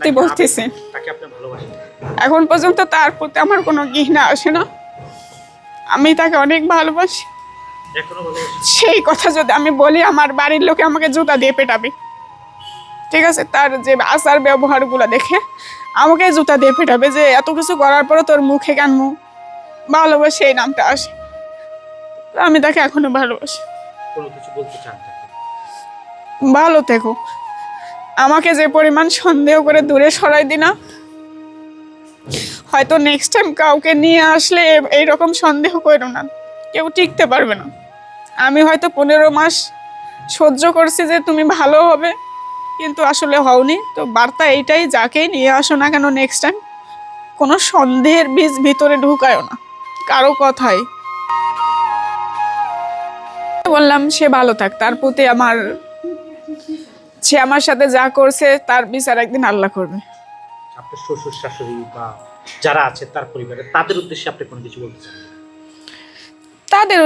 সত্যি বলতেছি এখন পর্যন্ত তার প্রতি আমার কোনো ঘৃণা আসে না। আমি তাকে অনেক ভালোবাসি। সেই কথা যদি আমি বলি আমার বাড়ির লোকে আমাকে জুতা দিয়ে পেটাবে। ঠিক আছে? তার যে আচার ব্যবহারগুলো দেখে আমাকে জুতা দিয়ে পেটাবে যে এত কিছু করার পরে তোর মুখে কেন মুখ? ভালোবাসে এই নামটা আসে। আমি তাকে এখনও ভালোবাসি। কোনো কিছু বলতে চান ভালো থেকো আমাকে যে পরিমাণ সন্দেহ করে দূরে সরাই দিনা। হয়তো নেক্সট টাইম কাউকে নিয়ে আসলে এইরকম সন্দেহ করো না। কেউ টিকতে পারবে না। আমি হয়তো পনেরো মাস সহ্য করছি যে তুমি ভালো হবে, কিন্তু আসলে হওনি। তো বার্তা এইটাই, যাকেই নিয়ে আসো না কেন নেক্সট টাইম কোনো সন্দেহের বীজ ভিতরে ঢুকায়ও না। কারও কথাই। বললাম, সে ভালো থাক। তার প্রতি আমার সে আমার সাথে যা করছে তার বিচার একদিন আল্লাহ করবে। আপনার শ্বশুর শাশুড়ি বা যারা আছে তার পরিবারে তাদের উদ্দেশ্যে আপনি কোনো কিছু বলতে চান? তাদের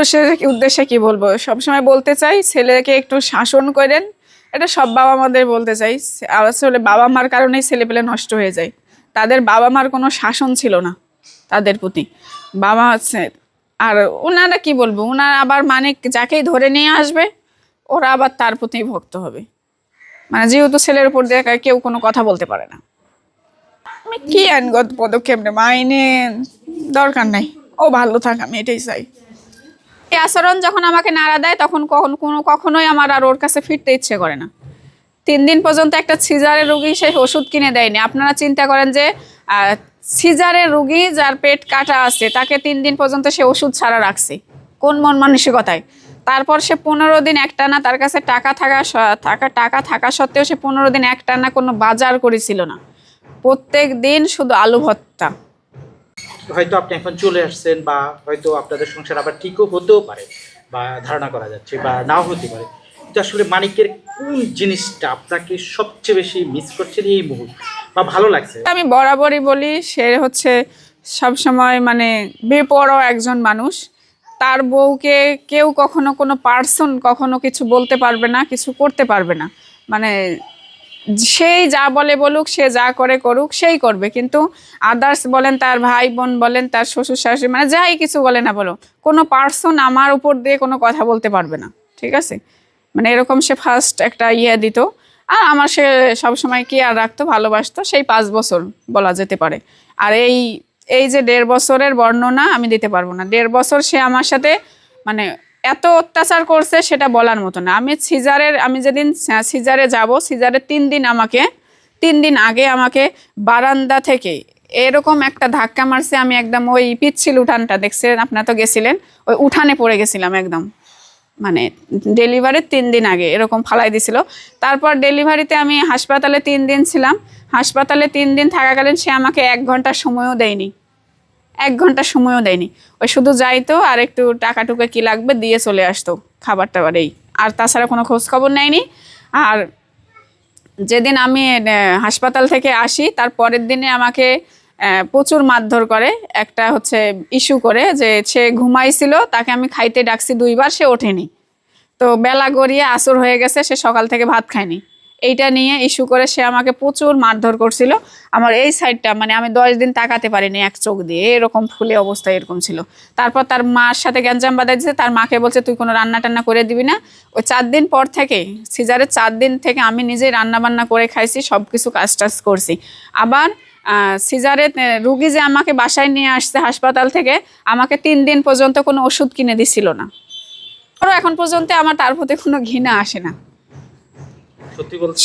উদ্দেশ্যে- কি বলব? সবসময় বলতে চাই ছেলেকে একটু শাসন করেন। এটা সব বাবা মাদের বলতে চাই। আসলে বাবা মার কারণেই ছেলে পেলে নষ্ট হয়ে যায়। তাদের বাবা মার কোনো শাসন ছিল না তাদের প্রতি। বাবা আছে আর ওনারা কি বলব? ওনারা আবার মানে যাকেই ধরে নিয়ে আসবে ওরা আবার তার প্রতি ভক্ত হবে। মানে যেহেতু ছেলের উপর দিয়ে কেউ কোনো কথা বলতে পারে না। আমি কি আইনগত পদক্ষেপ নেব? আইনে দরকার নাই। ও ভালো থাক, আমি এটাই চাই। এই আচরণ যখন আমাকে নাড়া দেয়, তখন কখন কোনো কখনোই আমার আর ওর কাছে ফিরতে ইচ্ছে করে না। তিন দিন পর্যন্ত একটা সিজারের রুগী সে ওষুধ কিনে দেয়নি। আপনারা চিন্তা করেন যে সিজারের রুগী যার পেট কাটা আছে, তাকে তিন দিন পর্যন্ত সে ওষুধ ছাড়া রাখছে। কোন মন মানসিকতায়? তারপর সে পনেরো দিন একটানা তার কাছে টাকা থাকা থাকা টাকা থাকা সত্ত্বেও সে পনেরো দিন একটানা কোনো বাজার করেছিল না। প্রত্যেক দিন শুধু আলু ভর্তা। হয়তো আপনি এখন চলে আসছেন বা হয়তো আপনাদের সংসার আবার ঠিকও হতেও পারে বা ধারণা করা যাচ্ছে বা নাও হতে পারে। কিন্তু আসলে মানিকের কোন জিনিসটা আপনাকে সবচেয়ে বেশি মিস করছেন এই মুহূর্তে বা ভালো লাগছে? আমি বরাবরই বলি সে হচ্ছে সবসময় মানে বেপরোয়া একজন মানুষ। তার বউকে কেউ কখনো কোনো পার্সন কখনো কিছু বলতে পারবে না, কিছু করতে পারবে না। মানে সেই যা বলে বলুক, সে যা করে করুক, সেই করবে। কিন্তু আদার্স বলেন, তার ভাই বোন বলেন, তার শ্বশুর শাশুড়ি মানে যাই কিছু বলে না বলো, কোনো পার্সন আমার উপর দিয়ে কোনো কথা বলতে পারবে না, ঠিক আছে? মানে এরকম সে ফার্স্ট একটা ইয়ে দিত। আর আমার সে সবসময় কেয়ার রাখতো, ভালোবাসতো, সেই পাঁচ বছর বলা যেতে পারে। আর এই এই যে দেড় বছরের বর্ণনা আমি দিতে পারব না। দেড় বছর সে আমার সাথে মানে এত অত্যাচার করছে সেটা বলার মতো না। আমি সিজারের আমি যেদিন সিজারে যাব, সিজারের তিন দিন আমাকে তিন দিন আগে আমাকে বারান্দা থেকে এরকম একটা ধাক্কা মারছে। আমি একদম ওই পিচ্ছিল উঠানটা দেখছেন? আপনারা তো গেছিলেন? ওই উঠানে পড়ে গেছিলাম একদম। মানে ডেলিভারির তিন দিন আগে এরকম ফালাই দিছিল। তারপর ডেলিভারিতে আমি হাসপাতালে তিন দিন ছিলাম। হাসপাতালে তিন দিন থাকাকালীন সে আমাকে এক ঘণ্টা সময়ও দেয়নি। এক ঘণ্টা সময়ও দেয়নি। ওই শুধু যাইতো আর একটু টাকা টুকা কী লাগবে দিয়ে চলে আসতো খাবার টাবার এই। আর তাছাড়া কোনো খোঁজ খবর নেয়নি। আর যেদিন আমি হাসপাতাল থেকে আসি, তার পরের দিনে আমাকে প্রচুর মারধর করে। একটা হচ্ছে ইস্যু করে যে সে ঘুমাইছিল, তাকে আমি খাইতে ডাকছি দুইবার, সে ওঠেনি। তো বেলা গড়িয়ে আসর হয়ে গেছে, সে সকাল থেকে ভাত খায়নি। এইটা নিয়ে ইস্যু করে সে আমাকে প্রচুর মারধর করছিল। আমার এই সাইডটা মানে আমি দশ দিন তাকাতে পারিনি এক চোখ দিয়ে, এরকম ফুলে অবস্থা এরকম ছিল। তারপর তার মার সাথে গ্যাঞ্জাম বাঁধা দিয়েছে তার মাকে বলছে, তুই কোনো রান্না টান্না করে দিবি না? ওই চার দিন পর থেকে, সিজারের চার দিন থেকে আমি নিজেই রান্না বান্না করে খাইছি সব কিছু কাজ টাজ করছি আবার সিজারে রুগী যে আমাকে বাসায় নিয়ে আসছে হাসপাতাল থেকে, আমাকে তিন দিন পর্যন্ত কোনো ওষুধ কিনে দিছিল না। এখন পর্যন্ত আমার তার প্রতি কোনো ঘৃণা আসে না। সত্যি বলতে